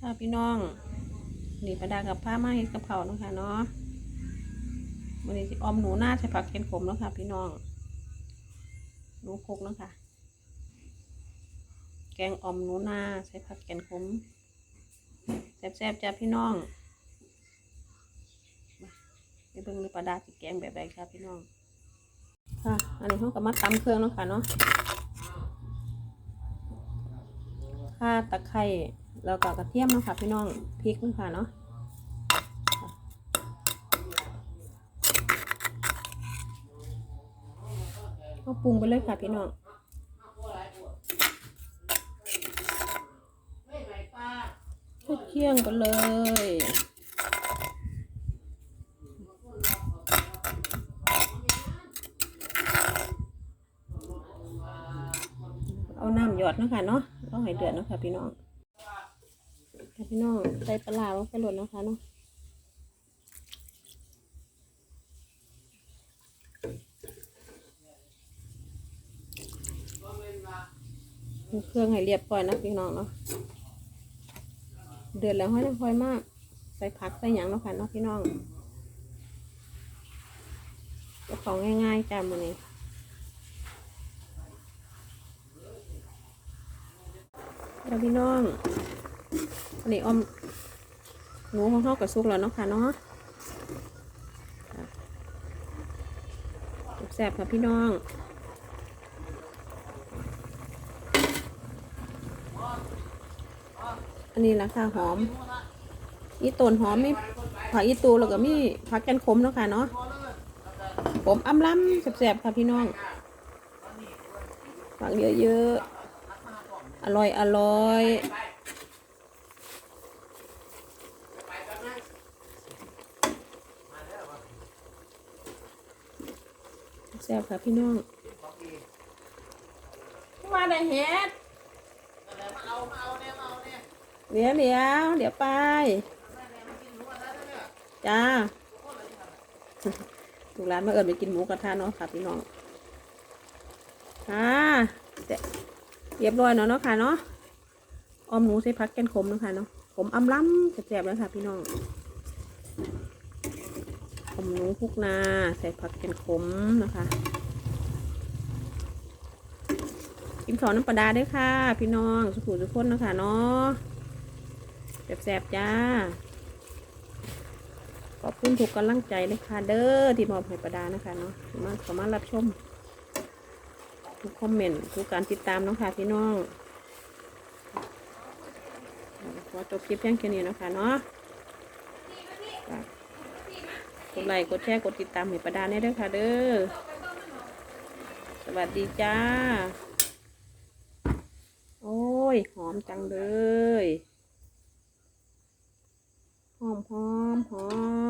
ค่ะพี่น้องนี่ประดากับผ้ามาเฮ็ดกับเขาเนาะคะเนาะวันนี้ออมหนูหน้าใส่ผักเค็มขมเนาะค่ะ พี่น้อง หนูคกนะค่ะแกงออมหนูหน้าใส่ผักแกนขมแซ่บๆจ้าพี่น้องมาไปเบิ่งในประดาสิแกงแบบใดครับพี่น้อง ค่ะ อันนี้เขาก็มาตำเครื่องเนาะค่ะเนาะ ข่าตะไคร้แล้วก็กระเทียมนะค่ะพี่น้องพริกนะค่ะเนาะก็ปรุงไปเลยค่ะพี่น้องทุกเที่ยงกันเลยเอาน้ำหยอดนะคะเนาะ ต้องให้เดือดเนาะค่ะพี่น้องค่ะพี่น้องใส่ปลาร้าลงไปหล่นเนะคะเนาะเครื่องให้เรียบร้อยนะพี่น้องเนาะเดือดแล้วห้อยน้ำพอยมาก ใส่ผักใส่หยังเนาะค่ะเนาะพี่น้องก็ของง่ายๆจ้ามือนี้ แล้วพี่น้องอันนี้อมหนูของเขากับซุกแล้วเนาะค่ะเนาะแซ่บค่ะพี่น้องอันนี้ราคาหอม อีต้นหอมมีผักอีตูแล้วก็มีผักแกนขมเนาะค่ะเนาะผมอ้ำล้ำแสบๆค่ะพี่น้องผักเยอะๆ อร่อยอร่อยแซ่บค่ะพี่น้อง มาได้เห็ดเดี๋ยวเดี๋ยวเดี๋ยวไป จ้าถูกร้านมาเอิญไปกินหมูกระทะเนาะค่ะพี่น้องค่ะเสร็จ เรียบร้อยเนาะเนาะค่ะเนาะออมหนูใส่พักแกนขมเนาะค่ะเนาะผมอำล้ำแซ่บๆแล้วค่ะ พี่น้องอมหนูพุกนาใส่ผักแกนขมนะคะ กินข้าวน้ำปลาดาด้วยค่ะ พี่น้องสุขุสุขคนนะคะเนาะแสบๆจ้าขอบคุณทุกกำลังใจเลยค่ะเด้อที่มอบให้ประดานะคะเนาะมาขอมารับชม ทุกคอมเมนต์ทุกการติดตามเนาะค่ะพี่น้องขอจบคลิปเพียงแค่นี้นะคะเนาะกดไลค์กดแชร์กดติดตามให้ประดานี่ยเด้อค่ะเด้อ สวัสดีจ้า โอ้ย หอมจังเลย หอมหอมหอม